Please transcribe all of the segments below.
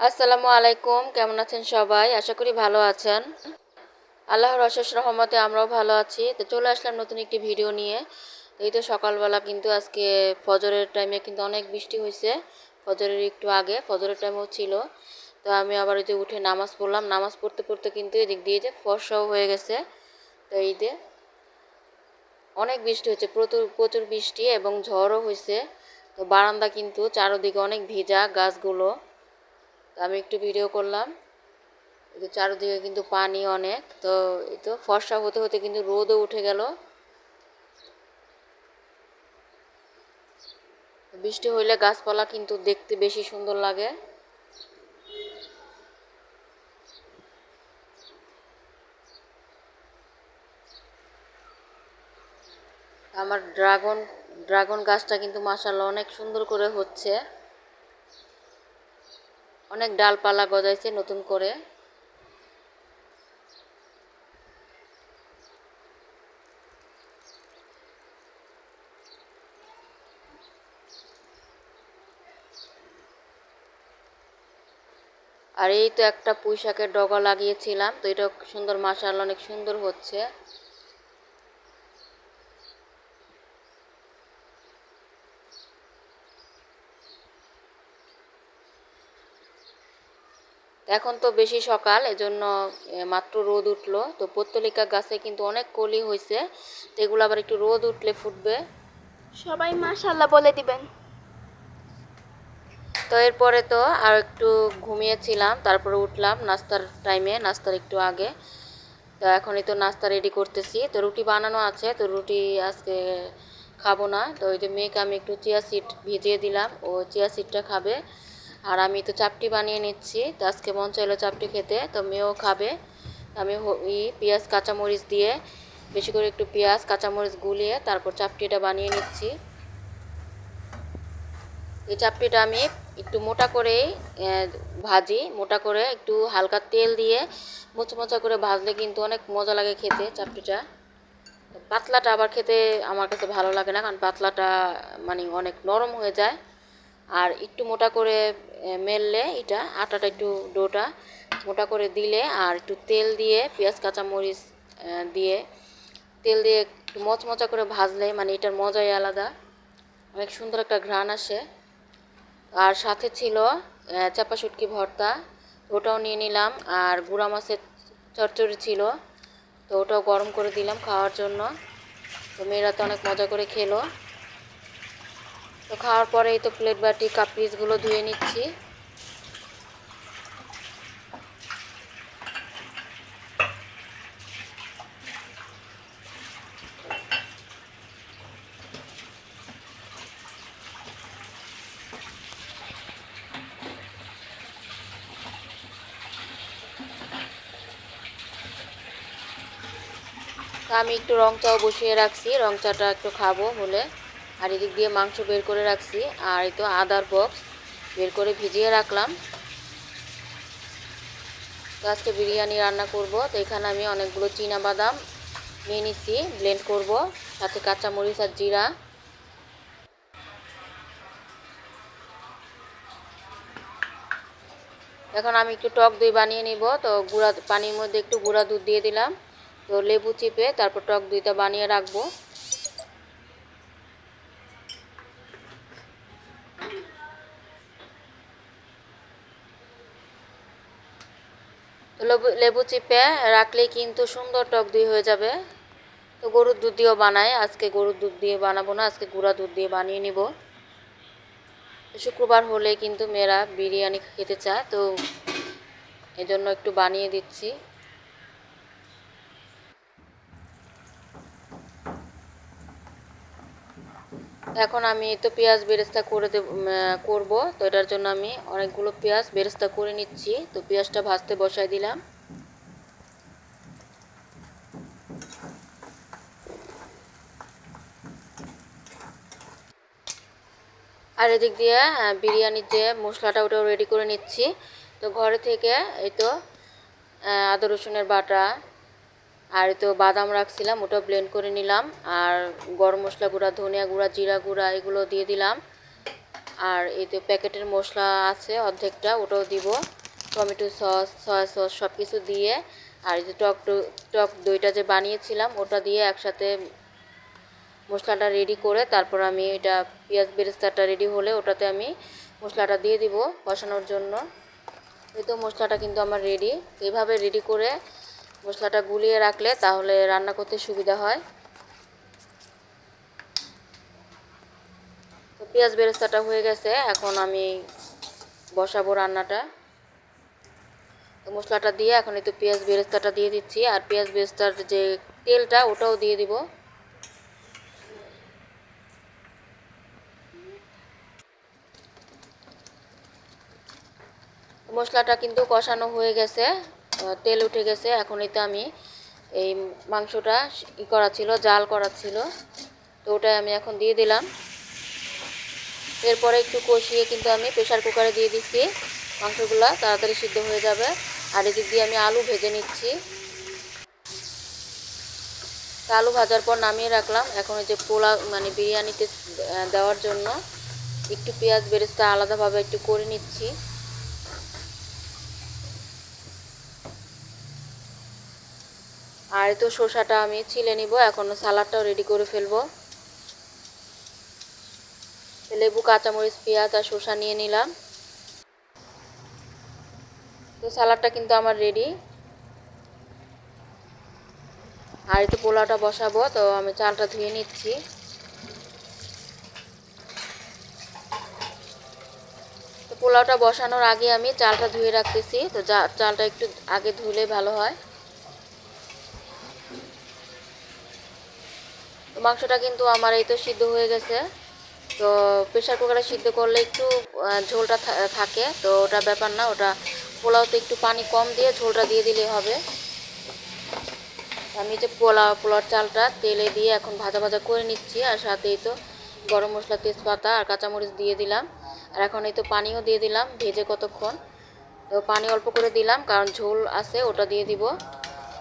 আসসালামু আলাইকুম, কেমন আছেন সবাই? আশা করি ভালো আছেন। আল্লাহর অশেষ রহমতে আমরাও ভালো আছি। তো চলে আসলাম নতুন একটি ভিডিও নিয়ে। এই তো সকালবেলা কিন্তু আজকে ফজরের টাইমে কিন্তু অনেক বৃষ্টি হয়েছে ফজরের একটু আগে, ফজরের টাইমেও ছিল। তো আমি আবার ওই উঠে নামাজ পড়লাম। নামাজ পড়তে পড়তে কিন্তু এদিক দিয়ে যে ফর্সাও হয়ে গেছে। তো এই যে অনেক বৃষ্টি হচ্ছে, প্রচুর প্রচুর বৃষ্টি এবং ঝড়ও হয়েছে তো বারান্দা কিন্তু চারোদিকে অনেক ভেজা গাছগুলো। তো আমি একটু ভিডিও করলাম। তো চারোদিকে কিন্তু পানি অনেক, তো এই তো ফর্সা হতে হতে কিন্তু রোদও উঠে গেল। বৃষ্টি হইলে গাছপালা কিন্তু দেখতে বেশি সুন্দর লাগে। আমার ড্রাগন ড্রাগন গাছটা কিন্তু মাসাল্লাহ অনেক সুন্দর করে হচ্ছে। অনেক ডালপালা গজাইছে নতুন করে। আর এই তো একটা পুঁই শাকের ডগা লাগিয়েছিলাম, তো এটা সুন্দর মাসাল অনেক সুন্দর হচ্ছে। এখন তো বেশি সকাল এজন্য মাত্র রোদ উঠল। তো পত্তলিকা গাছে কিন্তু অনেক কলি হয়েছে তো এগুলো আবার একটু রোদ উঠলে ফুটবে। সবাই মাশাল্লাহ বলে দিবেন। তো এরপরে তো আর একটু ঘুমিয়েছিলাম তারপরে উঠলাম নাস্তার টাইমে নাস্তার একটু আগে। তো এখনই তো নাস্তা রেডি করতেছি। তো রুটি বানানো আছে তো রুটি আজকে খাব না। তো ওই যে মেয়েকে আমি একটু চিয়া সিড ভিজিয়ে দিলাম ও চিয়া সিডটা খাবে। আর আমি তো চাপটি বানিয়ে নিচ্ছি। তো আজকে মন চাইলো চাপটি খেতে। তো মেয়েও খাবে। আমি পেঁয়াজ, কাঁচামরিচ দিয়ে বেশি করে একটু পেঁয়াজ, কাঁচামরিচ গুলিয়ে তারপর চাপটিটা বানিয়ে নিচ্ছি। এই চাপটিটা আমি একটু মোটা করেই ভাজি। মোটা করে একটু হালকা তেল দিয়ে মোচমোচা করে ভাজলে কিন্তু অনেক মজা লাগে খেতে চাপটিটা। পাতলাটা আবার খেতে আমার কাছে ভালো লাগে না, কারণ পাতলাটা মানে অনেক নরম হয়ে যায়। আর একটু মোটা করে মেললে এটা, আটাটা একটু ডোটা মোটা করে দিলে আর একটু তেল দিয়ে, পেঁয়াজ, কাঁচামরিচ দিয়ে তেল দিয়ে একটু মচমচা করে ভাজলে মানে এটার মজাই আলাদা। অনেক সুন্দর একটা ঘ্রাণ আসে। আর সাথে ছিল চাপা শুটকি ভর্তা, ওটাও নিয়ে নিলাম। আর গুঁড়া মাছের চচ্চড়ি ছিল, তো ওটাও গরম করে দিলাম খাওয়ার জন্য। তো মেয়েরা তো অনেক মজা করে খেলো। তো খাওয়ার পরেই তো প্লেট বাটি কাপ পিসগুলো ধুয়ে নিচ্ছি। আমি একটু রং চাও বসিয়ে রাখছি, রং চাটা একটু খাব বলে আর এদিক দিয়ে মাংস বের করে রাখছি। আর এই তো আদার বক্স বের করে ভিজিয়ে রাখলাম। তো আজকে বিরিয়ানি রান্না করব। তো এখানে আমি অনেকগুলো চীনা বাদাম নিয়ে নিচ্ছি ব্লেন্ড করব। সাথে কাঁচামরিচ আর জিরা। এখন আমি একটু টক দই বানিয়ে নিব। তো গুঁড়া, পানির মধ্যে একটু গুঁড়া দুধ দিয়ে দিলাম। তো লেবু চিপে তারপর টক দইটা বানিয়ে রাখব। লেবু চিপে রাখলেই কিন্তু সুন্দর টক দই হয়ে যাবে। তো গরুর দুধ দিয়েও বানাই, আজকে গরুর দুধ দিয়ে বানাবো না, আজকে গুঁড়া দুধ দিয়ে বানিয়ে নিব। শুক্রবার হলে কিন্তু মেয়েরা বিরিয়ানি খেতে চায়, তো এজন্য একটু বানিয়ে দিচ্ছি। এখন আমি তো পেঁয়াজ বেরেস্তা করে দেব করব, তো এটার জন্য আমি অনেকগুলো পেঁয়াজ বেরেস্তা করে নিচ্ছি। তো পেঁয়াজটা ভাজতে বসাই দিলাম। আর এদিক দিয়ে বিরিয়ানির যে মশলাটা, ওটাও রেডি করে নিচ্ছি। তো ঘরে থেকে এই তো আদা রসুনের বাটা আর তো বাদাম রাখছিলাম ওটা ব্লেন্ড করে নিলাম। আর গরম মশলা গুঁড়া, ধনিয়া গুঁড়া, জিরা গুঁড়া, এগুলো দিয়ে দিলাম। আর এই যে প্যাকেটের মশলা আছে অর্ধেকটা, ওটাও দিব। টমেটো সস সয়া সস সব কিছু দিয়ে আর এই যে টক টক দইটা যে বানিয়েছিলাম, ওটা দিয়ে একসাথে মশলাটা রেডি করে তারপর আমি এটা পেঁয়াজ বেরেস্তাটা রেডি হলে ওটাতে আমি মশলাটা দিয়ে দিব বসানোর জন্য। এই তো মশলাটা কিন্তু আমার রেডি এইভাবে রেডি করে মশলাটা গুলিয়ে রাখলে তাহলে রান্না করতে সুবিধা হয়। তো পেঁয়াজ বেরেস্তাটা হয়ে গেছে, এখন আমি বসাবো রান্নাটা। তো মশলাটা দিয়ে এখন একটু পেঁয়াজ বেরেস্তাটা দিয়ে দিচ্ছি। আর পেঁয়াজ বেরেস্তার যে তেলটা, ওটাও দিয়ে দিব। মশলাটা কিন্তু কষানো হয়ে গেছে তেল উঠে গেছে। এখন এতে আমি এই মাংসটা ই করা ছিল, জাল করা ছিল। তো ওটাই আমি এখন দিয়ে দিলাম। এরপরে একটু কষিয়ে কিন্তু আমি প্রেশার কুকারে দিয়ে দিচ্ছি। মাংসগুলা তাড়াতাড়ি সিদ্ধ হয়ে যাবে। আর এদিক দিয়ে আমি আলু ভেজে নিচ্ছি। আলু ভাজার পর নামিয়ে রাখলাম। এখন ওই যে পোলা মানে বিরিয়ানিতে দেওয়ার জন্য একটু পেঁয়াজ বেরেস্তা আলাদাভাবে একটু করে নিচ্ছি। আর এই তো শসাটা আমি ছিলে নিব। এখন সালাডটাও রেডি করে ফেলব। লেবু, কাঁচামরিচ, পেঁয়াজ আর শসা নিয়ে নিলাম। তো সালাডটা কিন্তু আমার রেডি আর তো পোলাওটা বসাবো, তো আমি চালটা ধুয়ে নিচ্ছি। তো পোলাওটা বসানোর আগে আমি চালটা ধুয়ে রাখতেছি, তো চালটা একটু আগে ধুলে ভালো হয়। তো মাংসটা কিন্তু আমার এই তো সিদ্ধ হয়ে গেছে। তো প্রেশার কুকারে সিদ্ধ করলে একটু ঝোলটা থাকে, তো ওটা ব্যাপার না, ওটা পোলাওতে একটু পানি কম দিয়ে ঝোলটা দিয়ে দিলে হবে। আমি যে পোলাও, পোলাওর চালটা তেলে দিয়ে এখন ভাজা ভাজা করে নিচ্ছি, আর সাথেই তো গরম মশলা, তেজপাতা আর কাঁচামরিচ দিয়ে দিলাম। আর এখন এই তো পানিও দিয়ে দিলাম, ভেজে কতক্ষণ? তো পানি অল্প করে দিলাম, কারণ ঝোল আছে, ওটা দিয়ে দিব।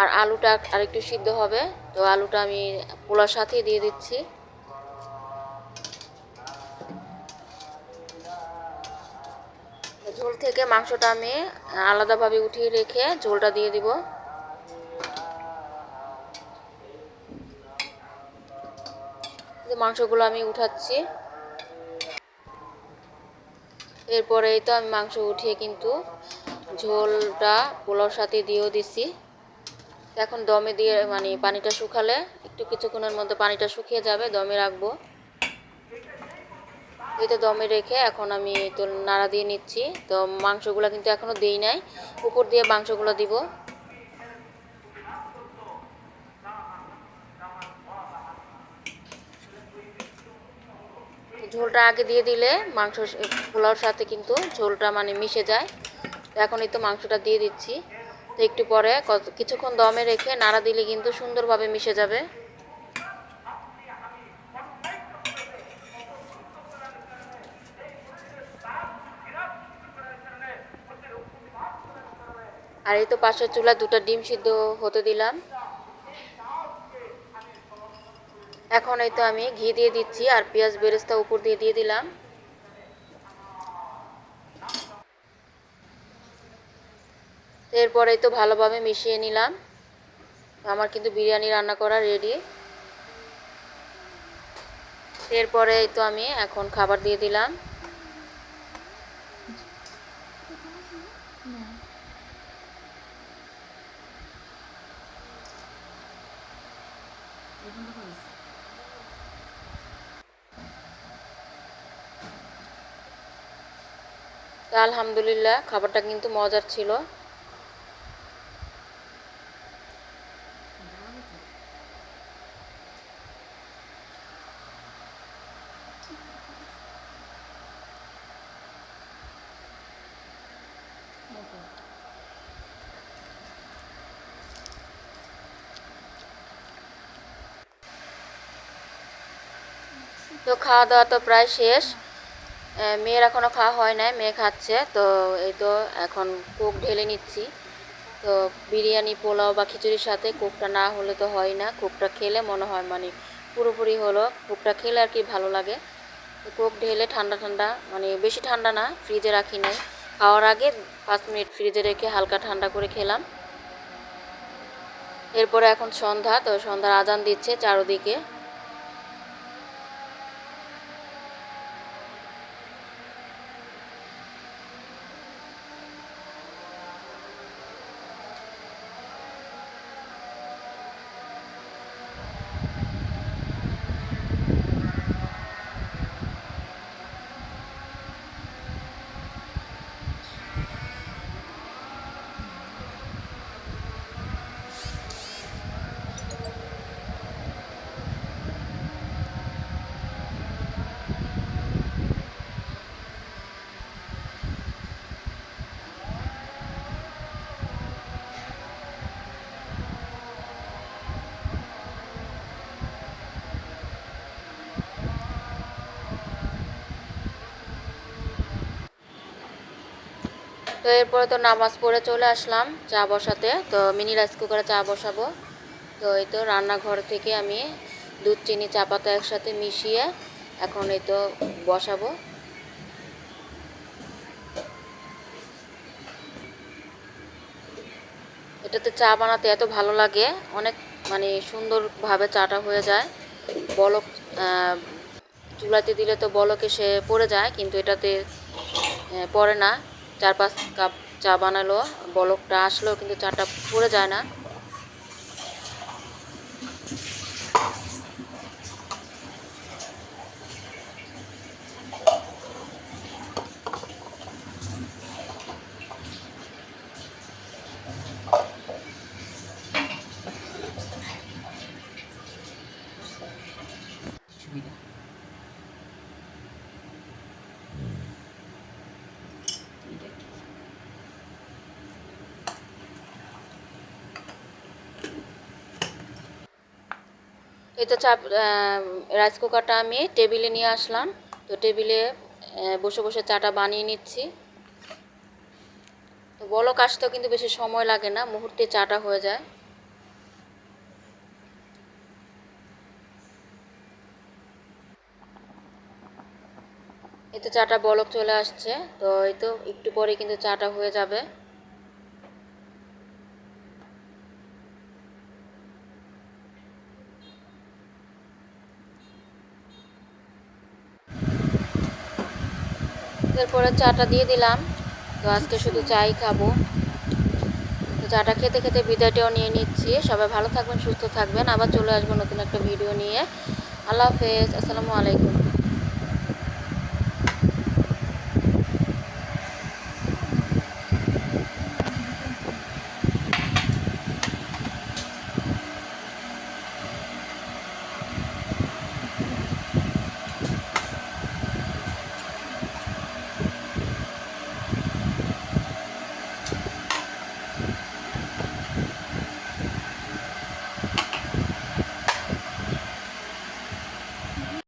আর আলুটা আর একটু সিদ্ধ হবে, তো আলুটা আমি পোলার সাথেই দিয়ে দিচ্ছি। ঝোল থেকে মাংসটা আমি আলাদাভাবে উঠিয়ে রেখে ঝোলটা দিয়ে দিব। মাংসগুলো আমি উঠাচ্ছি। এরপরে এই তো আমি মাংস উঠিয়ে কিন্তু ঝোলটা পোলাওর সাথে দিয়েও দিছি। এখন দমে দিয়ে মানে পানিটা শুকালে, একটু কিছুক্ষণের মধ্যে পানিটা শুকিয়ে যাবে, দমে রাখব। এই দমে রেখে এখন আমি তো নাড়া দিয়ে নিচ্ছি। তো মাংসগুলো কিন্তু এখনও দিই নাই। উপর দিয়ে মাংসগুলো দিব। ঝোলটা আগে দিয়ে দিলে মাংস পোলাওর সাথে কিন্তু ঝোলটা মানে মিশে যায়। এখন এই তো মাংসটা দিয়ে দিচ্ছি। তো একটু পরে কিছুক্ষণ দমে রেখে নাড়া দিলে কিন্তু সুন্দরভাবে মিশে যাবে। আর এই তো পাশের চুলা দুটো ডিম সিদ্ধ হতে দিলাম। এখন এই তো আমি ঘি দিয়ে দিচ্ছি আর পেঁয়াজ বেরেস্তা উপর দিয়ে দিয়ে দিলাম। এরপরে তো ভালোভাবে মিশিয়ে নিলাম। আমার কিন্তু বিরিয়ানি রান্না করা রেডি এরপরে তো আমি এখন খাবার দিয়ে দিলাম। তো আলহামদুলিল্লাহ খাবারটা কিন্তু মজার ছিল। তো খাওয়া দাওয়া তো প্রায় শেষ। মেয়ের এখনও খাওয়া হয় নাই, মেয়ে খাচ্ছে, তো এই তো এখন কোক ঢেলে নিচ্ছি। তো বিরিয়ানি, পোলাও বা খিচুড়ির সাথে কোকটা না হলে তো হয় না। কোকটা খেলে মনে হয় মানে পুরোপুরি হলো, কোকটা খেলে আর কি ভালো লাগে। কোক ঢেলে ঠান্ডা ঠান্ডা মানে বেশি ঠান্ডা না, ফ্রিজে রাখি নাই। খাওয়ার আগে পাঁচ মিনিট ফ্রিজে রেখে হালকা ঠান্ডা করে খেলাম। এরপরে এখন সন্ধ্যা, তো সন্ধ্যার আজান দিচ্ছে চারোদিকে। তো এরপরে তো নামাজ পড়ে চলে আসলাম চা বসাতে। তো মিনি রাইস কুকারে চা বসাবো। তো এই তো রান্নাঘর থেকে আমি দুধ, চিনি, চা পাতা একসাথে মিশিয়ে এখন এই তো বসাবো। এটাতে চা বানাতে এত ভালো লাগে, অনেক মানে সুন্দরভাবে চাটা হয়ে যায়। বলক চুলাতে দিলে তো বলক এসে পড়ে যায়, কিন্তু এটাতে পড়ে না। চার পাঁচ কাপ চা বানালো বলকটা আসলো কিন্তু চাটা পড়ে যায় না। তো চাপ রাইস কুকারটা আমি টেবিলে নিয়ে আসলাম। তো টেবিলে বসে বসে চাটা বানিয়ে নিচ্ছি। তো বলক আসতেও কিন্তু বেশি সময় লাগে না, মুহূর্তে চাটা হয়ে যায়। এতে চাটা বলক চলে আসছে। তো এই তো একটু পরে কিন্তু চাটা হয়ে যাবে। এরপরে চাটা দিয়ে দিলাম। তো আজকে শুধু চাই খাব। তো চাটা খেতে খেতে বিদায়টাও নিয়ে নিচ্ছি। সবাই ভালো থাকবেন, সুস্থ থাকবেন। আবার চলে আসব নতুন একটা ভিডিও নিয়ে। আল্লাহ হাফেজ। আসসালামু আলাইকুম।